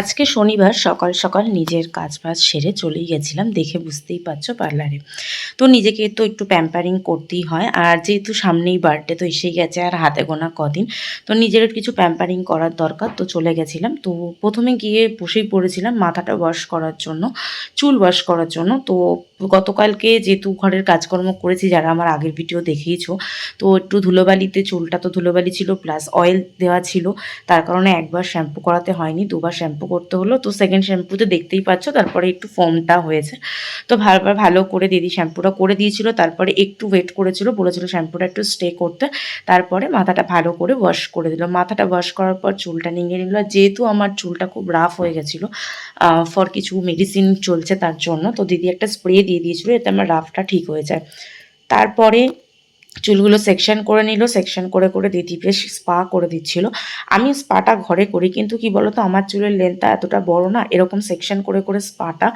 আজকে শনিবার সকাল সকাল নিজের কাজ বাজ সেরে চলেই গেছিলাম, দেখে বুঝতেই পারছ পার্লারে। তো নিজেকে তো একটু প্যাম্পারিং করতেই হয়, আর যেহেতু সামনেই বার্থডে তো এসেই গেছে আর হাতে গোনা কদিন, তো নিজের কিছু প্যাম্পারিং করার দরকার তো চলে গেছিলাম। তো প্রথমে গিয়ে বসেই পড়েছিলাম মাথাটা ওয়াশ করার জন্য, চুল ওয়াশ করার জন্য, তো গতকালকে যেহেতু ঘরের কাজকর্ম করেছি, যারা আমার আগের ভিডিও দেখিয়েছো তো একটু ধুলোবালিতে, চুলটা তো ধুলোবালি ছিল প্লাস অয়েল দেওয়া ছিল, তার কারণে একবার শ্যাম্পু করাতে হয়নি, দুবার শ্যাম্পু করতে হলো, তো সেকেন্ড শ্যাম্পুতে দেখতেই পাচ্ছ, তারপরে একটু ফোমটা হয়েছে। তো ভালোবার ভালো করে দিদি শ্যাম্পুটা করে দিয়েছিল, তারপরে একটু ওয়েট করেছিল, বলেছিল শ্যাম্পুটা একটু স্টে করতে, তারপরে মাথাটা ভালো করে ওয়াশ করে দিল। মাথাটা ওয়াশ করার পর চুলটা নিয়ে নিল, যেহেতু আমার চুলটা খুব রাফ হয়ে গেছিল ফর কিছু মেডিসিন চলছে তার জন্য, তো দিদি একটা স্প্রে দিয়ে দিয়েছিল এতে আমার রাফটা ঠিক হয়ে যায়। তারপরে চুলগুলো সেকশন করে নিল সেকশন করে করে দিদি বেশ স্পা করে দিচ্ছিল। আমি স্পাটা ঘরে করি, কিন্তু কি বলতো, আমার চুলের লেন্থটা এতটা বড় না, এরকম সেকশন করে করে স্পাটা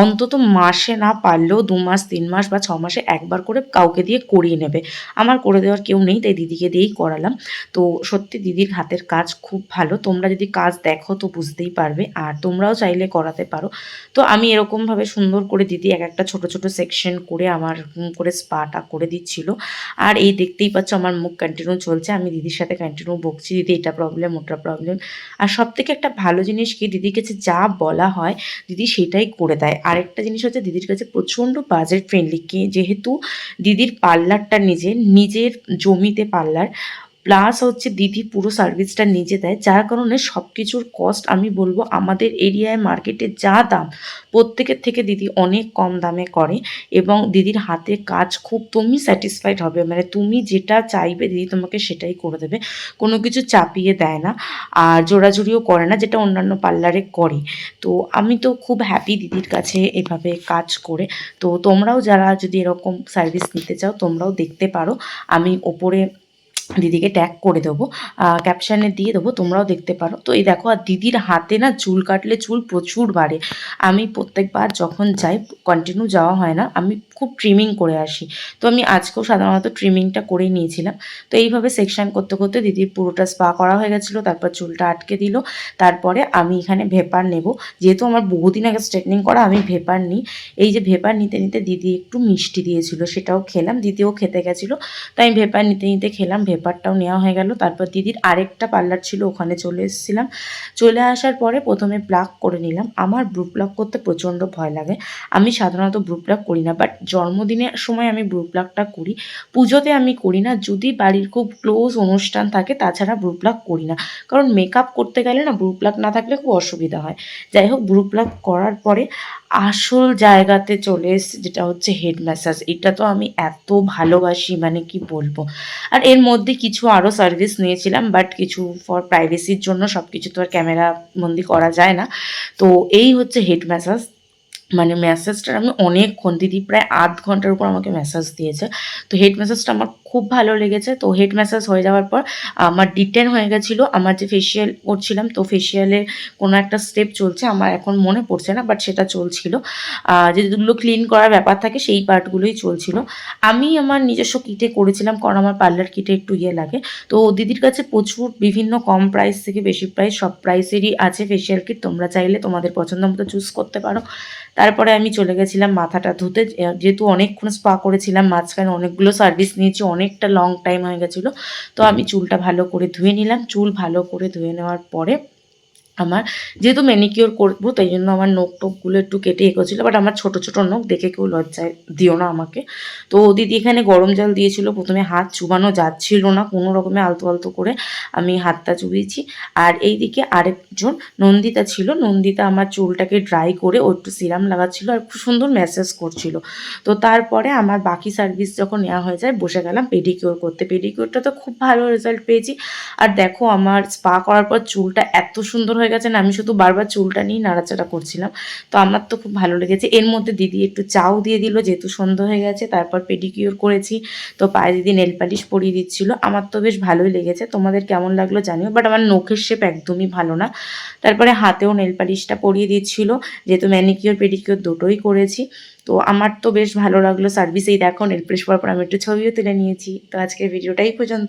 অন্তত মাসে না পারলেও দু মাস, তিন মাস বা ছ মাসে একবার করে কাউকে দিয়ে করিয়ে নেবে। আমার করে দেওয়ার কেউ নেই, তাই দিদিকে দিয়েই করালাম। তো সত্যি দিদির হাতের কাজ খুব ভালো, তোমরা যদি কাজ দেখো তো বুঝতেই পারবে, আর তোমরাও চাইলে করাতে পারো। তো আমি এরকমভাবে সুন্দর করে দিদি এক একটা ছোট ছোট সেকশন করে আমার করে স্পাটা করে দিচ্ছিল। আর এই দেখতেই পাচ্ছ আমার মুখ কন্টিনিউ চলছে। আমি দিদির সাথে কন্টিনিউ বকছি। দিদি, এটা প্রবলেম ওটা প্রবলেম আর সব থেকে একটা ভালো জিনিস কি? দিদির কাছে যা বলা হয়, দিদি সেটাই করে দেয়। আরেকটা জিনিস হচ্ছে দিদির কাছে প্রচণ্ড বাজেট ফ্রেন্ডলি কি? যেহেতু দিদির পার্লারটা নিজের নিজের জমিতে পার্লার প্লাস হচ্ছে দিদি পুরো সার্ভিসটা নিজে দেয়। যার কারণে সব কিছুর কস্ট আমি বলব আমাদের এরিয়ায় মার্কেটে যা দাম, প্রত্যেকের থেকে দিদি অনেক কম দামে করে এবং দিদির হাতে কাজ খুব তুমি স্যাটিসফাইড হবে। মানে তুমি যেটা চাইবে দিদি তোমাকে সেটাই করে দেবে। কোনো কিছু চাপিয়ে দেয় না আর জোড়াজুড়িও করে না যেটা অন্যান্য পার্লারে করে। তো আমি তো খুব হ্যাপি দিদির কাছে এভাবে কাজ করে। তো তোমরাও যারা যদি এরকম সার্ভিস নিতে চাও তোমরাও দেখতে পারো। আমি ওপরে দিদিকে ট্যাগ করে দেবো। ক্যাপশানে দিয়ে দেবো, তোমরাও দেখতে পারো। তো এই দেখো, আর দিদির হাতে না চুল কাটলে চুল প্রচুর বাড়ে। আমি প্রত্যেকবার যখন যাই কন্টিনিউ যাওয়া হয় না, আমি খুব ট্রিমিং করে আসি। তো আমি আজকেও সাধারণত ট্রিমিংটা করে নিয়েছিলাম। তো এইভাবে সেকশন করতে করতে দিদির পুরোটা স্পা করা হয়ে গেছিল, তারপর চুলটা আটকে দিল। তারপরে আমি এখানে ভেপার নেব। যেহেতু আমার বহুদিন আগে স্ট্রেটনিং করা, আমি ভেপার নিই। এই যে ভেপার নিতে নিতে দিদি একটু মিষ্টি দিয়েছিল, সেটাও খেলাম। দিদিও খেতে গেছিল, তাই আমি ভেপার নিতে নিতে খেলাম ভেপারটাও নেওয়া হয়ে গেল। তারপর দিদির আরেকটা পার্লার ছিল, ওখানে চলে এসেছিলাম। চলে আসার পরে প্রথমে প্লাক করে নিলাম। আমার ব্রু প্লাক করতে প্রচণ্ড ভয় লাগে। আমি সাধারণত ব্রু প্লাক করি না বাট জন্মদিনের সময় আমি ব্রু প্লাকটা করি। পুজোতে আমি করি না। যদি বাড়ির খুব ক্লোজ অনুষ্ঠান থাকে, তাছাড়া ব্রু প্লাক করি না। কারণ মেকআপ করতে গেলে না ব্রু প্লাক না থাকলে খুব অসুবিধা হয়। যাই হোক ব্রু প্লাক করার পরে আসল জায়গাতে চলে এসছে যেটা হচ্ছে হেড ম্যাসাজ এটা তো আমি এত ভালোবাসি মানে কি বলব? আর এর মধ্যে কিছু আরও সার্ভিস নিয়েছিলাম বাট কিছু ফর প্রাইভেসির জন্য সব কিছু তো আর ক্যামেরা বন্দি করা যায় না। তো এই হচ্ছে হেড ম্যাসাজ মানে ম্যাসাজটা আমি অনেকক্ষণ, দিদি প্রায় আধ ঘণ্টার উপর আমাকে ম্যাসাজ দিয়েছে। তো হেড ম্যাসাজটা আমার খুব ভালো লেগেছে। তো হেড ম্যাসাজ হয়ে যাওয়ার পর আমার ডিটেন হয়ে গেছিল। আমার যে ফেসিয়াল করছিলাম, তো ফেসিয়ালে কোনো একটা স্টেপ চলছে, আমার এখন মনে পড়ছে না বাট সেটা চলছিল। যেগুলো ক্লিন করার ব্যাপার থাকে, সেই পার্টগুলোই চলছিল। আমি আমার নিজস্ব কিটে করেছিলাম, কারণ আমার পার্লার কিটে একটু ইয়ে লাগে। তো দিদির কাছে প্রচুর বিভিন্ন কম প্রাইস থেকে বেশি প্রাইস সব প্রাইসেরই আছে ফেসিয়াল কিট তোমরা চাইলে তোমাদের পছন্দ মতো চুজ করতে পারো। তারপরে আমি চলে গেছিলাম মাথাটা ধুতে যেহেতু অনেকক্ষণ স্পা করেছিলাম, মাঝখানে অনেকগুলো সার্ভিস নিয়েছি, অনেকটা লং টাইম হয়ে গেছিল। তো আমি চুলটা ভালো করে ধুয়ে নিলাম। চুল ভালো করে ধুয়ে নেওয়ার পরে আমার যেহেতু ম্যানিকিওর করব, তাই জন্য আমার নোক টোকগুলো একটু কেটে এগোছিলো বাট আমার ছোট ছোট নোক দেখে কেউ লজ্জায় দিও না আমাকে। তো দিদি এখানে গরম জল দিয়েছিল, প্রথমে হাত চুবানো যাচ্ছিল না, কোনো রকমে আলতো আলতো করে আমি হাতটা চুবিয়েছি। আর এই দিকে আরেকজন নন্দিতা ছিল, নন্দিতা আমার চুলটাকে ড্রাই করে ও একটু সিরাম লাগাচ্ছিল আর খুব সুন্দর ম্যাসেজ করছিল। তো তারপরে আমার বাকি সার্ভিস যখন নেওয়া হয়ে যায়, বসে গেলাম পেডিকিওর করতে। পেডিকিওরটা তো খুব ভালো রেজাল্ট পেয়েছি। আর দেখো, আমার স্পা করার পর চুলটা এত সুন্দর হয়ে গেছে না, আমি শুধু বারবার চুলটা নিয়ে নাড়াচাড়া করছিলাম। তো আমার তো খুব ভালো লেগেছে। এর মধ্যে দিদি একটু চাও দিয়ে দিল, যেহেতু সন্ধ্যা হয়ে গেছে, তারপর পেডিকিওর করেছি। তো পায়ে দিদি নেল পালিশ পরিয়ে দিচ্ছিল। আমার তো বেশ ভালোই লেগেছে। তোমাদের কেমন লাগল জানিও বাট আমার নখের শেপ একদমই ভালো না। তারপরে হাতেও নেল পালিশটা পরিয়ে দিচ্ছিল। যেহেতু ম্যানিকিওর পেডিকিওর দুটোই করেছি। তো আমার তো বেশ ভালো লাগল সার্ভিস এই দেখো, নেল পালিশ পর আমি একটু ছবিও তুলে নিয়েছি। তো আজকের ভিডিওটাই পর্যন্ত।